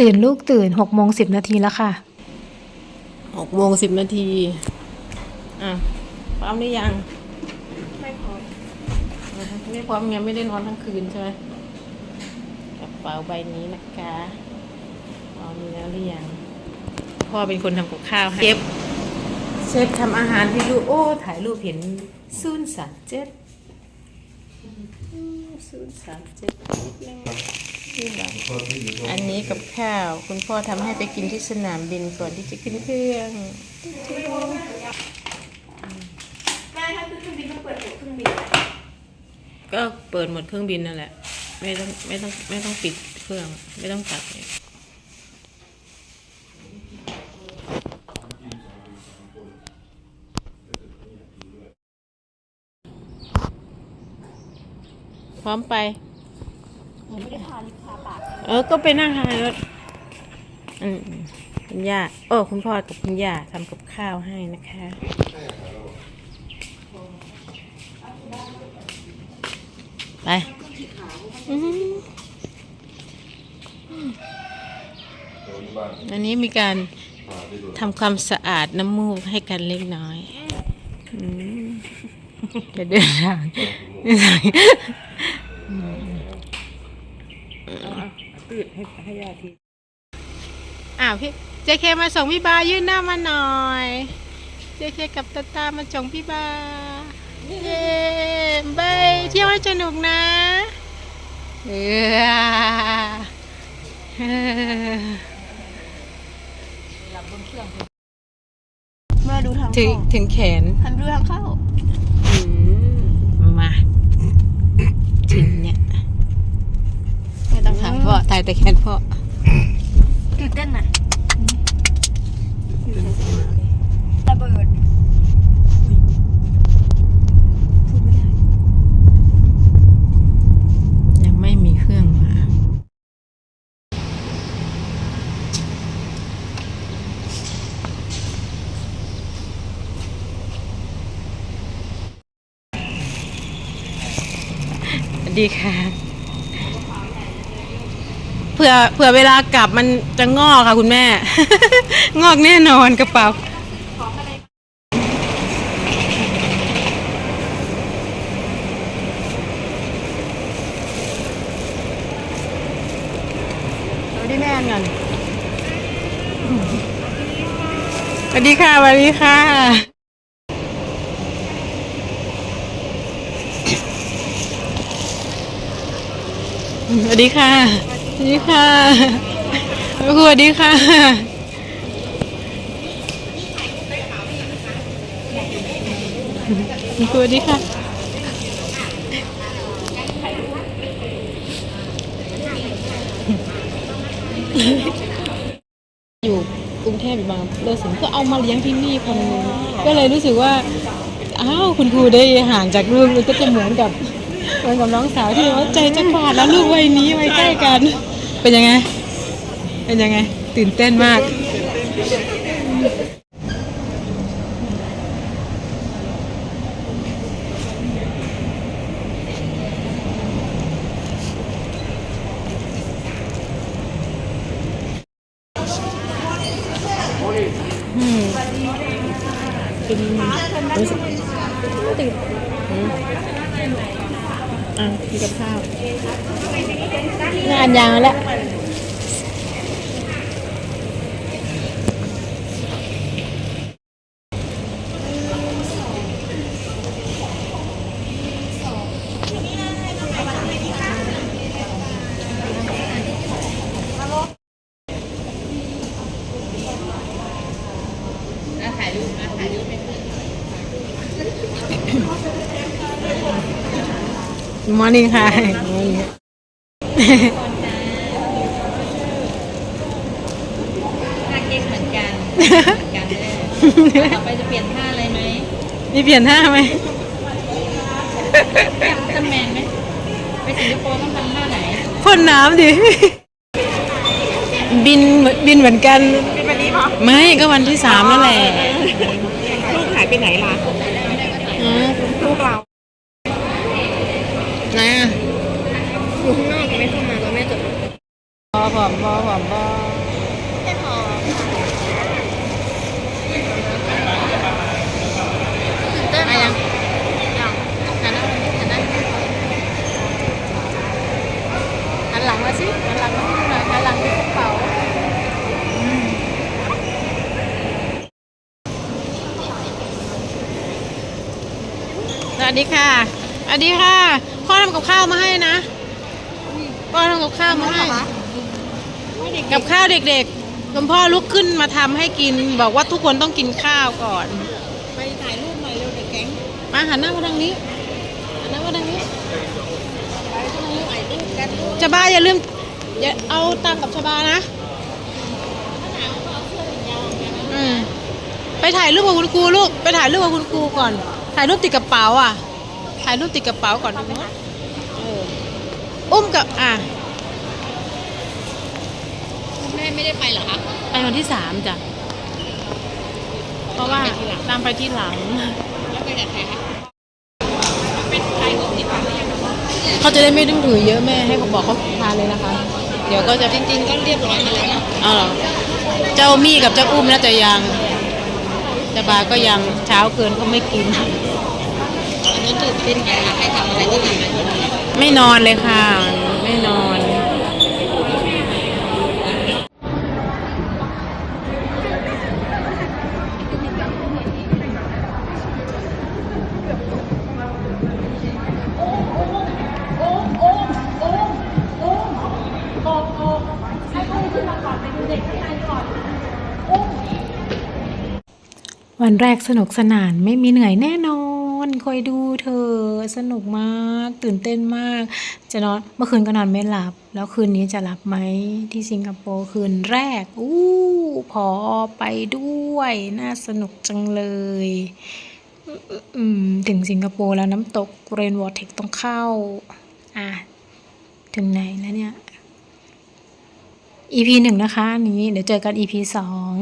ตื่นลูกตื่น6โมง10นาทีแล้วค่ะหกโมงสิบนาที อะพร้อมหรือยัง ไม่พร้อมอะไม่พร้อมไงไม่ได้นอนทั้งคืนใช่ไหมกระเป๋าใบนี้นะคะพร้อมแล้วหรือยัง พ่อเป็นคนทำกับข้าวให้เก็บเชฟทำอาหารให้ลูกโอ้ ถ่ายรูปเห็นศูนย์สามเจ็ดศูนย์สามเจ็ดนี่ อันนี้กับข้าว คุณพ่อทำให้ไปกินที่สนามบินก่อนที่จะขึ้นเครื่องแม่ถ้าขึ้นเครื่องบินต้องเปิดหัวเครื่องบินก็เปิดหมดเครื่องบินนั่นแหละ ไม่ต้องไม่ต้องไม่ต้องปิดเครื่อง ไม่ต้องตัดเลยพร้อมไป ไม่ได้พาลิฟพาปากเออ ก็ไปนั่งทางในรถอืมคุณย่าโอ้คุณพ่อกับคุณย่าทำกับข้าวให้นะคะ ไปอื้อหืออันนี้มีการทำความสะอาดน้ำมูกให้กันเล็กน้อยอืมจะเดินทางตืด ให้ให้ยาทีอ้าวพี่เจเคมาส่งพี่บายื่นหน้ามาหน่อยเจเคกับตาตามาส่งพี่บาเย้บายเที่ยวให้สนุกนะเออแม่ดูทางถึงเข้าถึงแขนทันดูทางเข้า อืมมา ถึงเนี่ย ไม่ต้องถ่าย พ่อถ่ายแต่แขนพ่อตื่นเต้นน่ะระเบิดพูดไม่ได้ ยังไม่มีเครื่องมาสวัสดีค่ะ เผื่อเผื่อเวลากลับมันจะงอกค่ะคุณแม่ งอกแน่นอนกระเป๋าสวัสดีแม่เงินสวัสดีค่ะสวัสดีค่ะ สวัสดีค่ะสวัส ดีค่ะสวัสดีค่ะ สวัสดีค่ะอยู่กรุงเทพอยู่บางเลอสิงก็เอามาเลี้ยงที่นี่คนนึงก็เลยรู้สึกว่า อ้าว คุณครูได้ห่างจากลูกก็จะเหมือนกับ เหมือนกับน้องสาวที่ว่าใจจะขาดแล้วลูกวัยนี้วัยใกล้กัน เป็นยังไง เป็นยังไง ตื่นเต้นมากอืมเป็นรู้สึกตื่น อืมอะมีกับข้าวงานยาวแล้วมอร์นิ่ งค่ะท่าเก๊กเหมือนกันเหมือนกันเลยต่อไปจะเปลี่ยนท่าอะไรไหมมีเปลี่ยนท่าไหมทำแมนไหมไปสิงคโปร์ต้องทำท่าไหนพ่นน้ำดิ บินบินเหมือนกันเป็นวันนี้เหรอไม่ก็วันที่สามนั่นแหละ ลูกหายไปไหนล่ะอืมลูกเรา หอมบอหอมบอไม่หอมตื่นเต้นไหมยังยังหันหน้าหันหน้าหันหลังมาสิหันหลังมาสิหน่อันหลังที่กระเป๋สวัสดีค่ะสวัสดีค่ะ พ่อทำกับข้าวมาให้นะ พ่อทำกับข้าวมาให้ กับข้าวเด็กๆคุณพ่อลุกขึ้นมาทำให้กิน บอกว่าทุกคนต้องกินข้าวก่อน ไปถ่ายรูปหน่อยเร็วเด็กแก๊งมาหันหน้ามาทางนี้หันหน้ามาทางนี้ถ่ายรูปกันรูปชบาอย่าลืมอย่าเอาตังค์กับชบานะอืมไปถ่ายรูปกับคุณครูลูกไปถ่ายรูปกับคุณครูก่อน ถ่ายรูปติดกระเป๋าอะ ถ่ายรูปติดกระเป๋าก่อนเอออุ้มกับอะแม่ ไม่ได้ไปเหรอคะไปวันที่สามจ้ะ เพราะว่าตามไปที่หลัง แล้วไปกับใครคะเป็นใครของที่ฟังหรือยังคะเขาจะได้ไม่ต้องถือเยอะแม่ให้เขาบอกเขาทานเลยนะคะ เดี๋ยวก็จะจริงๆก็เรียบร้อยมาแล้วนะเอาเหรอเจ้ามี่กับเจ้าอุ้มน่าจะยังเจ้าบาก็ยังเช้าเกินก็ไม่กินตอนนั้นตื่นเต้นไงคะใครทำอะไรก็ทำไปหมดเลยไม่นอนเลยค่ะ ไม่นอน วันแรกสนุกสนานไม่มีเหนื่อยแน่นอน คอยดูเธอ สนุกมาก ตื่นเต้นมาก จะนอนเมื่อคืนก็นอนไม่หลับ แล้วคืนนี้จะหลับไหมที่สิงคโปร์คืนแรก อู้พอไปด้วย น่าสนุกจังเลยถึงสิงคโปร์แล้วน้ำตกเรนวอร์เทคต้องเข้า อะ ถึงไหนแล้วเนี่ย EP หนึ่งนะคะอันนี้เดี๋ยวเจอกัน EP สอง